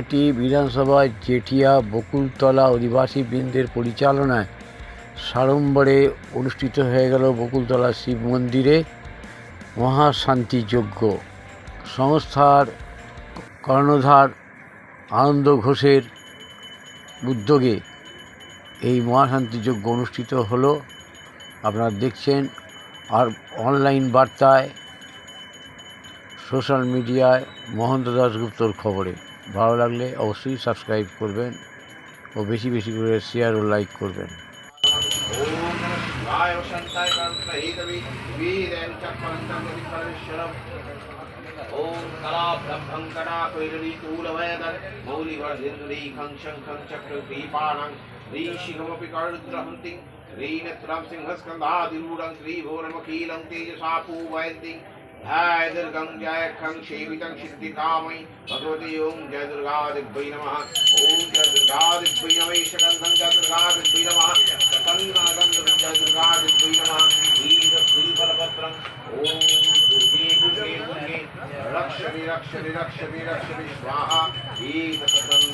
নৈহাটি বিধানসভায় জেঠিয়া বকুলতলা অধিবাসী বৃন্দের পরিচালনায় সাড়ম্বরে অনুষ্ঠিত হয়ে গেল বকুলতলা শিব মন্দিরে মহাশান্তি যজ্ঞ সংস্থার কর্ণধার আনন্দ ঘোষের উদ্যোগে এই মহাশান্তি যজ্ঞ অনুষ্ঠিত হলো। আপনারা দেখছেন আর অনলাইন বার্তায় সোশ্যাল মিডিয়ায় মহন্ত দাসগুপ্তর খবরে। ভালো লাগলে অবশ্যই সাবস্ক্রাইব করবেন ও বেশি বেশি করে শেয়ার ও লাইক করবেন ओम नमः शिवाय वसंताय कांतहितवि वीरेण चक्रवन्तं विपरिश्वरम् ओम कला ब्रह्मं कड़ा कैरवी तूलवयदर मौलिवर्धिन्द्रीखं शङ्खं चक्रग्रीपाणं ऋषिकमपि कर्द्रहन्ति ह्रीनत्रं सिंहस्कन्धादिरूढं श्रीभुवनमखिलं तेजसा पूवयन्ति जय दुर्गं जय खं सेवितं सिद्धिकामयि भगवती ओं जय दुर्गादिभ्यै नमः। ॐ जय दुर्गादिभ्यै नमः, ईशगन्धं जय दुर्गादिभ्यै नमः सकन्दनगन्धं जय दुर्गादिभ्यै नमः। ईदश्रीफलपत्रम् ॐ दुर्गे दुर्गे दुर्गे। रक्षति रक्षति रक्षति रक्षति, स्वाहा। ईदसकन्दन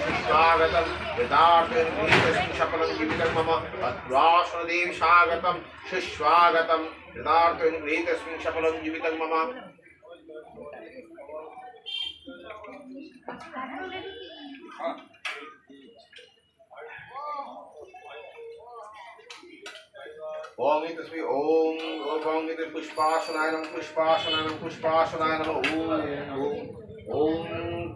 स्वागतं यदार्थं जीवितं मम अत्रासन देवी स्वागतं सुस्वागतं गृहीतस्मिन् जीवितं मम। ओम ओम ओम पुष्पासनाय नमः, पुष्पासनाय ओम ओम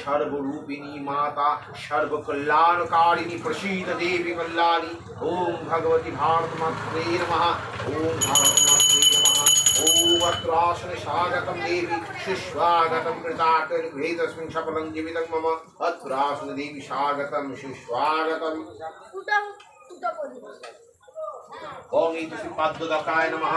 সর্বরূপিণী মাতা সর্বকল্যাণকারিণী প্রসীদ দেবী কল্যাণী ওম ভগবতী ভারতমাত্রে নমঃ ওম ভারতমাত্রে নমঃ ওম অত্রাসনে স্বাগতম দেবী সুস্বাগতম কৃতাকৃহে তস্মিন সফলং জীবিতং মম অত্রাসনে দেবী স্বাগতম সুস্বাগতম ওং ইতি শ্রীপাদ্যদকায় নমঃ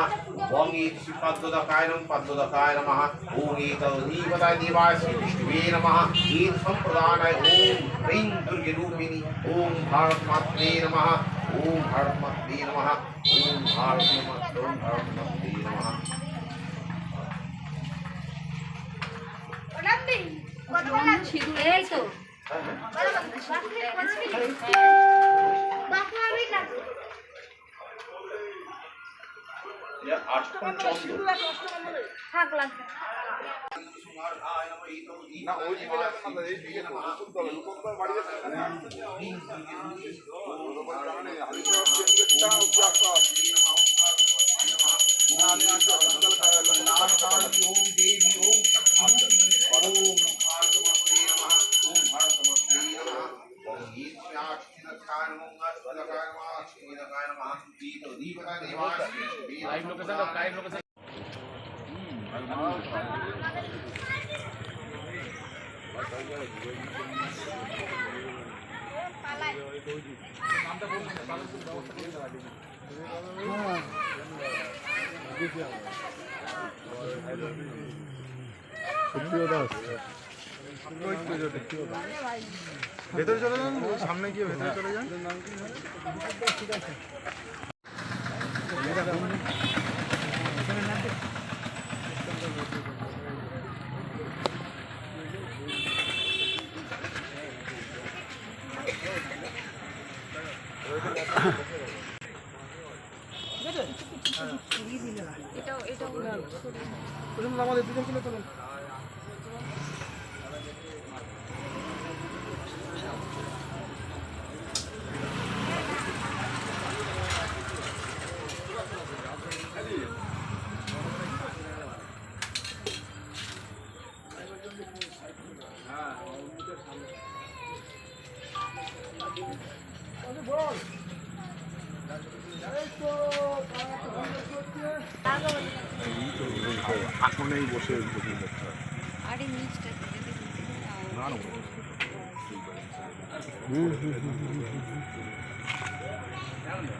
ওং ইতি শ্রীপাদ্যদকায় নমঃ পাদ্যদকায় নমঃ ওং ইতদীপদায় দেবায় শ্রীবিষ্ণুবে নমঃ ঈদ সম্প্রদানায় ওম হ্রীং দুর্গে রূপিণী ওম ভারত মাত্রে নমঃ ওম ভারত মাত্রে নমঃ ওম ভারত মাত্রে ওম ভারত মাত্রে নমঃ এই তো। এটা আটটা চন্দ্র থাক লাগবে না ওই দিকে এই দিকে নমঃ ওম দেবী ওম ভেতরে চলে যান সামনে গিয়ে ভেতরে চলে যান। আমাদের দুজন চলে চলুন আসনেই বসে বুকিং করতে হয়। হুম হুম হুম হুম না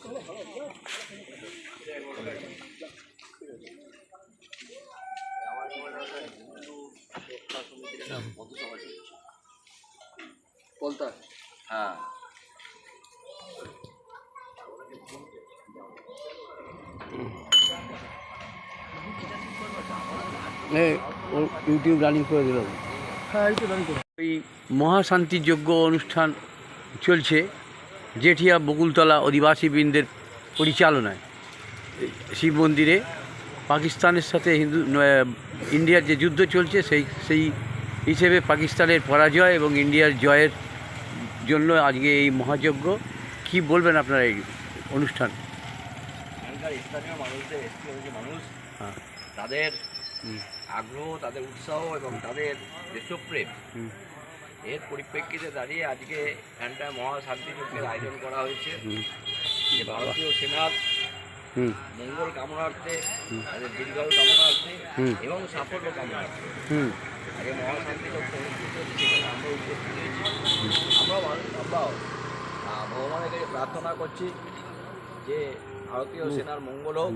না হ্যাঁ। ইউটিউব রানিং করে হ্যাঁ ওই মহাশান্তিযজ্ঞ অনুষ্ঠান চলছে। জেঠিয়া বকুলতলা অধিবাসীবৃন্দের পরিচালনায় শিব মন্দিরে পাকিস্তানের সাথে হিন্দু ইন্ডিয়ার যে যুদ্ধ চলছে সেই সেই হিসেবে পাকিস্তানের পরাজয় এবং ইন্ডিয়ার জয়ের জন্য আজকে এই মহাযজ্ঞ কি বলবেন আপনারা এই অনুষ্ঠান স্থানীয় মানুষদের মানুষ হ্যাঁ। তাদের আগ্রহ তাদের উৎসাহ এবং তাদের দেশপ্রেম। এর পরিপ্রেক্ষিতে দাঁড়িয়ে আজকে এখানটা মহাশান্তি যজ্ঞের আয়োজন করা হয়েছে। যে ভারতীয় সেনার মঙ্গল কামনার্থে। তাদের দীর্ঘায়ু কামনার্থে এবং সাফল্য কামনার্থে হুম। আগে মহাশান্তি অনুষ্ঠিত সেখানে আমরা উপস্থিত হয়েছি। আমরাও আমরাও ভগবানের কাছে প্রার্থনা করছি যে ভারতীয় সেনার মঙ্গল হোক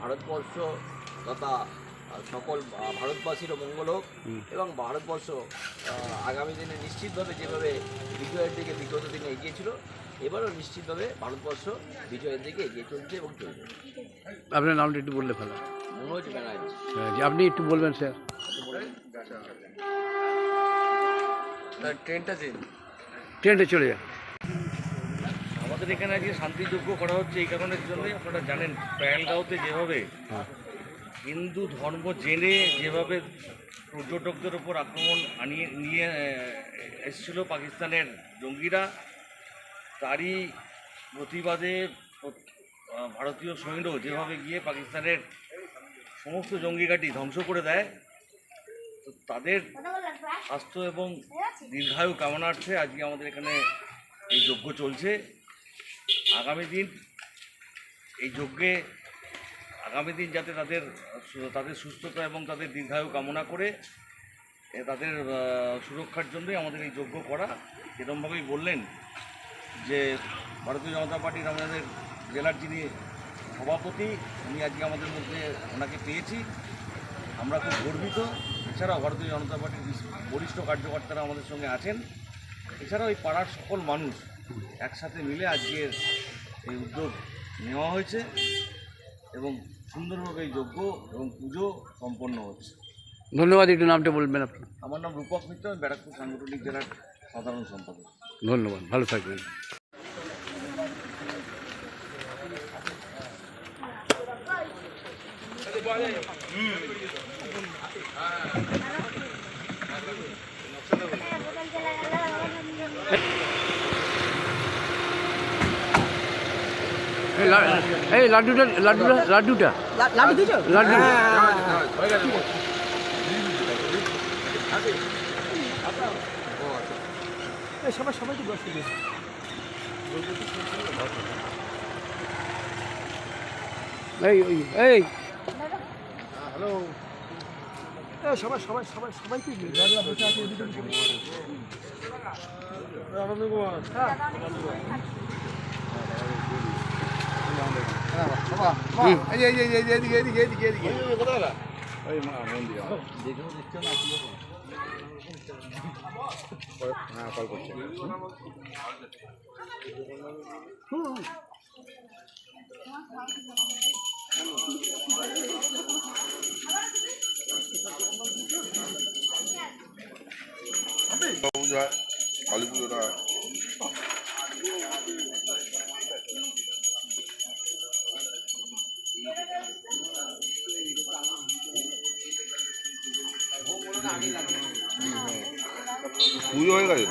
ভারতবর্ষ তথা সকল ভারতবাসীরও মঙ্গল হোক এবং ভারতবর্ষ আগামী দিনে নিশ্চিতভাবে যেভাবে বিজয়ের দিকে বিগত দিনে এগিয়েছিল এবারও নিশ্চিতভাবে ভারতবর্ষ বিজয়ের দিকে এগিয়ে চলছে এবং চলবে। আপনার নামটা একটু বললে ভালো। মনোজ ব্যানার্জি। যে আপনি একটু বলবেন স্যার। ট্রেনটা চেন ট্রেনটা চলে যান। আমাদের এখানে আজকে শান্তিযজ্ঞ করা হচ্ছে এই কারণের জন্যই আপনারা জানেন প্যালগাঁওতে যেভাবে হ্যাঁ। হিন্দু ধর্ম জেনে যেভাবে পর্যটকদের ওপর আক্রমণ আনিয়ে, নিয়ে এসেছিল পাকিস্তানের জঙ্গিরা, তারই প্রতিবাদে ভারতীয় সৈন্য যেভাবে গিয়ে পাকিস্তানের সমস্ত জঙ্গি ঘাঁটি ধ্বংস করে দেয়, তো তাদের স্বাস্থ্য এবং দীর্ঘায়ু কামনার্থে আজকে আমাদের এখানে এই যজ্ঞ চলছে। আগামী দিন এই যজ্ঞে আগামী দিন যাতে তাদের তাদের সুস্থতা এবং তাদের দীর্ঘায়ু কামনা করে তাদের সুরক্ষার জন্যই আমাদের এই যোগ্য করা। এরকমভাবেই বললেন যে ভারতীয় জনতা পার্টির আমাদের জেলার যিনি সভাপতি, উনি আজকে আমাদের মধ্যে ওনাকে পেয়েছি। আমরা খুব গর্বিত। এছাড়াও ভারতীয় জনতা পার্টির বরিষ্ঠ কার্যকর্তারা আমাদের সঙ্গে আছেন। এছাড়াও এই পাড়ার সকল মানুষ একসাথে মিলে আজকের এই উদ্যোগ নেওয়া হয়েছে এবং সুন্দরভাবে এই যজ্ঞ এবং পুজো সম্পন্ন হচ্ছে। ধন্যবাদ একটু নামটা বলবেন আপনি। আমার নাম রূপক মিত্র আমি ব্যারাকপুর সাংগঠনিক জেলার সাধারণ সম্পাদক। ধন্যবাদ ভালো থাকবেন। এই লাড্ডুটা লাড্ডুটা লাড্ডুটা। লাড্ডু দিছো লাড্ডু। হ্যাঁ, হ্যাঁ, হ্যাঁ, আচ্ছা। সবাই সবাই তো বসে এই এই হ্যালো সবাই সবাই সবাই সবাইকে হ্যাঁ। হ্যাঁ কল করছে কালী পুজোটা লাগে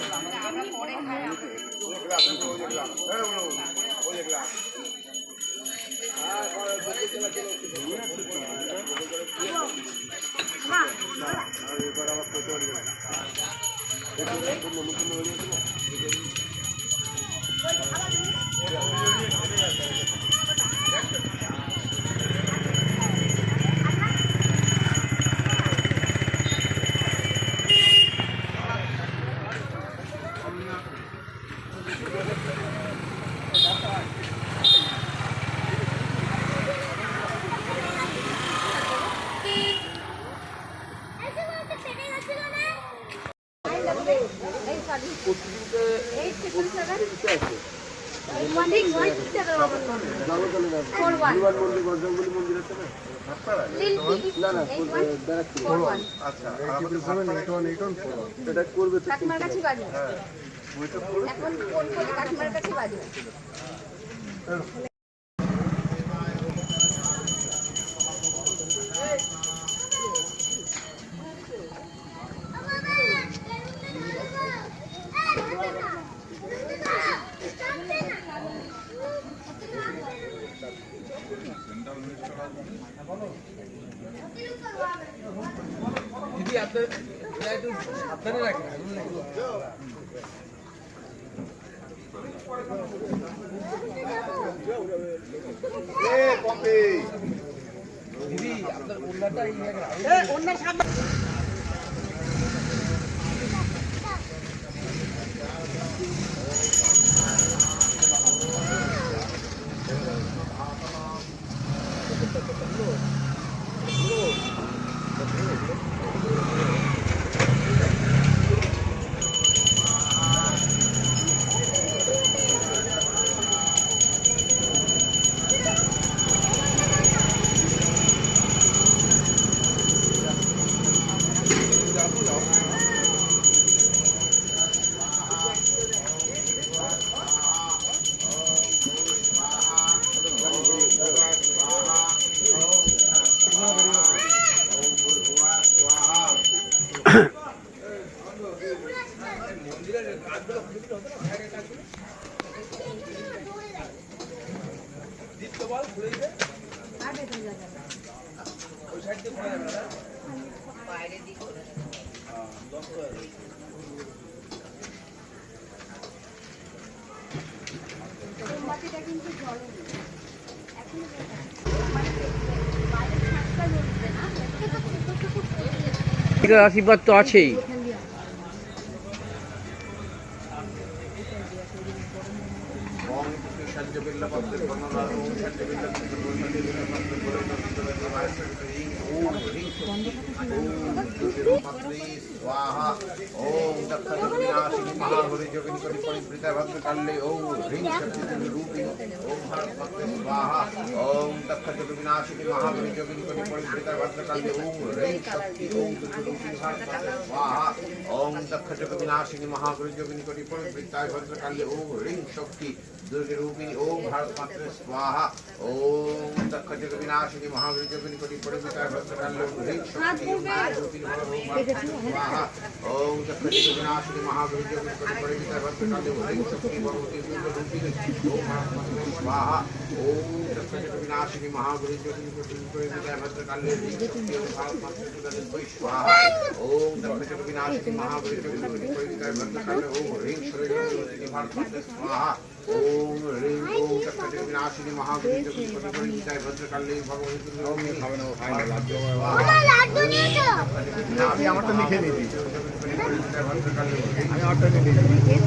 কাকিমার কাছে বাজবে এখন ফোন করে কাকিমার কাছে বাজবে দিদি আপনার অন্যটা আশীর্বাদ তো আছেই। जगत विनाशिनी महागुरु जोगिनी कोटि पुण्य प्रीताय भद्र काल्य ओम रिंग शक्ति दुर्गे रूपिणी ओम भारत मात्र स्वाहा। ओम दक्ष जगत विनाशिनी महागुरु जोगिनी कोटि पुण्य प्रीताय भद्र काल्य ओम रिंग शक्ति भारत रूपिणी ओम भारत स्वाहा। ओम दक्ष जगत विनाशिनी महागुरु जोगिनी कोटि पुण्य प्रीताय भद्र काल्य ओम रिंग शक्ति भगवती दुर्ग रूपिणी ओम भारत मात्र स्वाहा। विनाशिनी महावीर जोगिनी कोटि परिमिता भद्रकाल्य ओम ह्रीं शक्ति महात्मने स्वाहा ओम ह्रीं ओम चक्रति विनाशिनी महावीर जोगिनी कोटि परिमिता भद्रकाल्य भगवती रूपिणी আমি আমারটা লিখে নিয়েছি আমি আমারটা লিখে নিয়েছি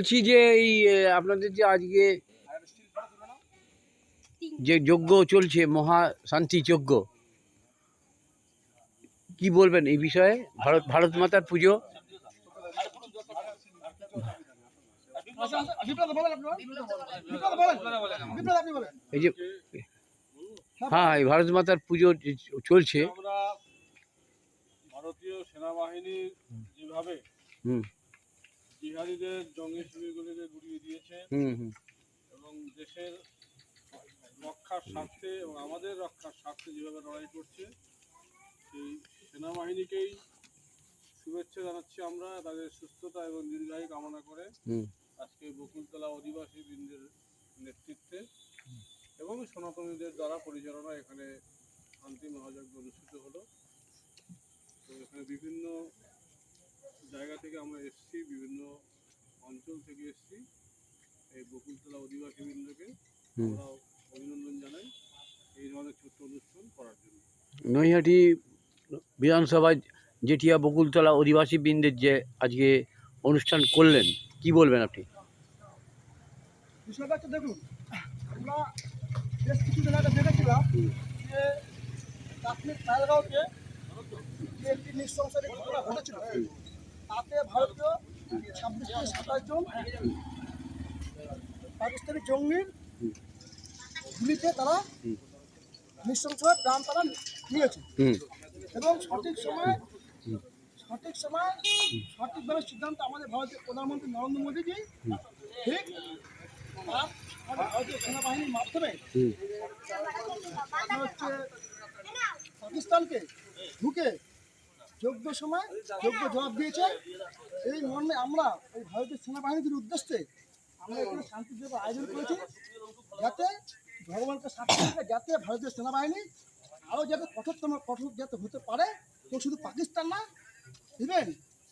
বলছি যে এই আপনাদের যে আজকে যে যজ্ঞ চলছে মহা শান্তি যজ্ঞ কি বলবেন এই বিষয়ে? ভারত ভারত মাতার পুজো? এই যে হ্যাঁ এই ভারত মাতার পুজো চলছে। ভারতীয় সেনাবাহিনী যেভাবে হুম। জিহাদিদের জঙ্গি শিবিরগুলিকে গুড়িয়ে দিয়েছে। এবং দেশের রক্ষার স্বার্থে এবং আমাদের রক্ষার স্বার্থে যেভাবে লড়াই করছে সেই সেনাবাহিনীকেই শুভেচ্ছা জানাচ্ছি আমরা তাদের সুস্থতা এবং দীর্ঘায়ু কামনা করে আজকে বকুলতলা অধিবাসী বৃন্দের নেতৃত্বে এবং সনাতনীদের দ্বারা পরিচালনা এখানে শান্তি মহাযজ্ঞ অনুষ্ঠিত হলো। তো এখানে বিভিন্ন জায়গা থেকে আমরা এসেছি। বিভিন্ন অঞ্চল থেকে এসেছি। এই বকুলতলা অধিবাসী বৃন্দকে আমরাও অভিনন্দন জানাই এই ধরনের ছোট্ট অনুষ্ঠান করার জন্য। নৈহাটি বিধানসভা জেঠিয়া বকুলতলা অধিবাসী বৃন্দের যে আজকে অনুষ্ঠান করলেন কি বলবেন আপনি? বিষয়টা দেখুন আমরা বেশ কিছুদিন আগে দেখেছিলাম যে কাশ্মীর পায়লগাঁওতে যে একটি নৃশংসের ঘটনা ঘটেছিল। তাতে ভারতীয় ছাব্বিশ থেকে সাতাশ জন পাকিস্তানি জঙ্গির গুলিতে তারা নৃশংসভাবে প্রাণ তারা নিয়েছে। এবং সঠিক সময় সঠিক সময় সঠিকভাবে সিদ্ধান্ত আমাদের ভারতীয় প্রধানমন্ত্রী নরেন্দ্র মোদীজি ঠিক তার ভারতীয় সেনাবাহিনীর মাধ্যমে হচ্ছে পাকিস্তানকে ঢুকে যোগ্য সময় যোগ্য জবাব দিয়েছে। এই মর্মে আমরা এই ভারতীয় সেনাবাহিনীর উদ্দেশ্যে আমরা এখানে শান্তি দিবস আয়োজন করেছি যাতে ভগবানকে সাক্ষী যাতে ভারতীয় সেনাবাহিনী আরও যাতে কঠোরতম কঠোর যাতে হতে পারে। তো শুধু পাকিস্তান না ইভেন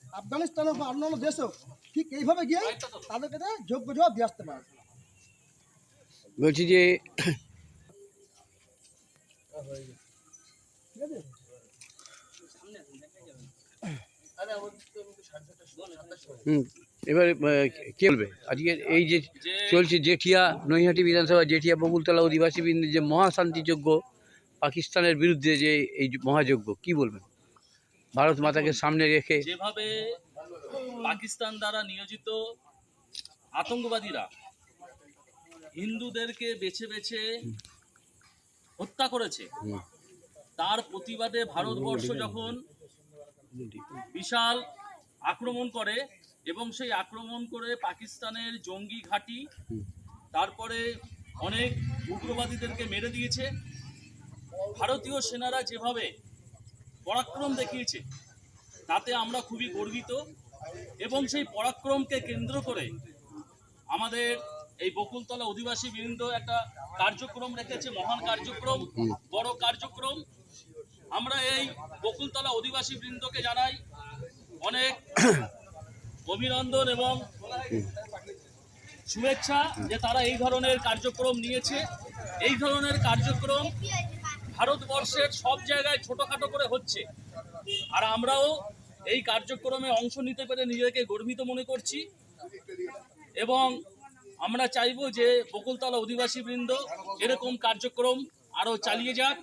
আফগানিস্তান বা অন্যান্য দেশ হোক ঠিক এইভাবে গিয়ে তাদেরকে যোগ্য জবাব দিয়ে আসতে পারে। বলছি যে ঠিক আছে হুম এবারে কে বলবে? আজকে এই যে চলছে জেঠিয়া নৈহাটি বিধানসভা জেঠিয়া বকুলতলা অধিবাসী বৃন্দের যে মহাশান্তিযজ্ঞ পাকিস্তানের বিরুদ্ধে যে এই মহাযজ্ঞ কি বলবেন? ভারত মাতাকে সামনে রেখে যেভাবে পাকিস্তান দ্বারা নিয়োজিত আতঙ্কবাদীরা হিন্দুদেরকে বেছে বেছে হত্যা করেছে। তার প্রতিবাদে ভারতবর্ষ যখন বিশাল আক্রমণ করে এবং সেই আক্রমণ করে পাকিস্তানের জঙ্গি ঘাঁটি, তারপরে অনেক উগ্রবাদীদেরকে মেরে দিয়েছে। ভারতীয় সেনারা যেভাবে পরাক্রম দেখিয়েছে, তাতে আমরা খুবই গর্বিত এবং সেই পরাক্রমকে কেন্দ্র করে আমাদের এই বকুলতলা অধিবাসী বৃন্দ একটা কার্যক্রম রেখেছে, মহান কার্যক্রম, বড় কার্যক্রম। আমরা এই বকুলতলা অধিবাসী বৃন্দকে জানাই অনেক অভিনন্দন এবং শুভেচ্ছা যে তারা এই ধরনের কার্যক্রম নিয়েছে। এই ধরনের কার্যক্রম ভারতবর্ষের সব জায়গায় ছোটোখাটো করে হচ্ছে। আর আমরাও এই কার্যক্রমে অংশ নিতে পেরে নিজেকে গর্বিত মনে করছি এবং আমরা চাইব যে বকুলতলা অধিবাসী বৃন্দ এরকম কার্যক্রম আরও চালিয়ে যাক।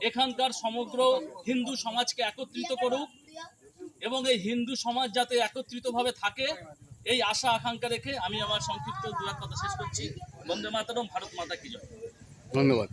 এখানকার সমগ্র হিন্দু সমাজকে একত্রিত করুক এবং এই হিন্দু সমাজ যাতে একত্রিত ভাবে থাকে, এই আশা, আকাঙ্ক্ষা রেখে আমি আমার সংক্ষিপ্ত দু এক কথা শেষ করছি। বন্দে মাতারম, ভারত মাতা কি জয়। ধন্যবাদ।